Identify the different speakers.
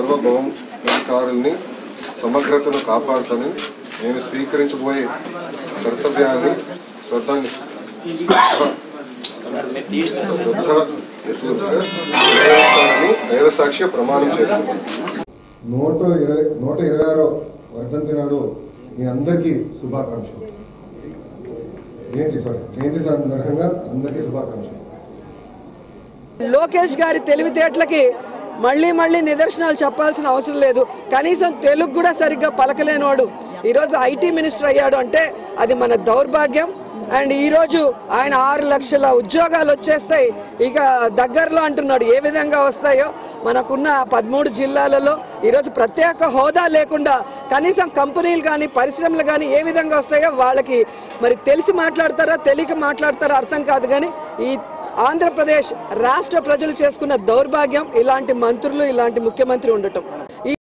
Speaker 1: సర్వభౌమాధికారుల్ని సమగ్రతను కాపాడుతాను నేను స్వీకరించబోయే కర్తవ్యాన్ని శ్రద్ధ నిర్వహిస్తానని దైవ సాక్షి ప్రమాణం చేస్తున్నాను. నూట ఇరవై నూట ఇరవై ఆరో వర్ధంతి నాడు మీ అందరికీ శుభాకాంక్షలు. ఏంటి సార్? ఏంటి సందర్భంగా అందరికీ శుభాకాంక్షలు.
Speaker 2: లోకేష్ గారి తెలివితేటలకి మళ్ళీ మళ్ళీ నిదర్శనాలు చెప్పాల్సిన అవసరం లేదు. కనీసం తెలుగు కూడా సరిగ్గా పలకలేనివాడు. ఈరోజు ఐటీ మినిస్టర్ అయ్యాడు అంటే అది మన దౌర్భాగ్యం. అండ్ ఈరోజు ఆయన ఆరు లక్షల ఉద్యోగాలు వచ్చేస్తాయి. ఇక దగ్గరలో అంటున్నాడు ఏ విధంగా వస్తాయో? మనకున్న పదమూడు జిల్లాలలో ఈరోజు ప్రత్యేక హోదా లేకుండా కనీసం కంపెనీలు కానీ పరిశ్రమలు కానీ ఏ విధంగా వస్తాయో వాళ్ళకి మరి తెలిసి మాట్లాడతారా తెలియక మాట్లాడతారా అర్థం కాదు కానీ ఈ ఆంధ్రప్రదేశ్ రాష్ట్ర ప్రజలు చేసుకున్న దౌర్భాగ్యం ఇలాంటి మంత్రులు ఇలాంటి ముఖ్యమంత్రి ఉండటం. ఈ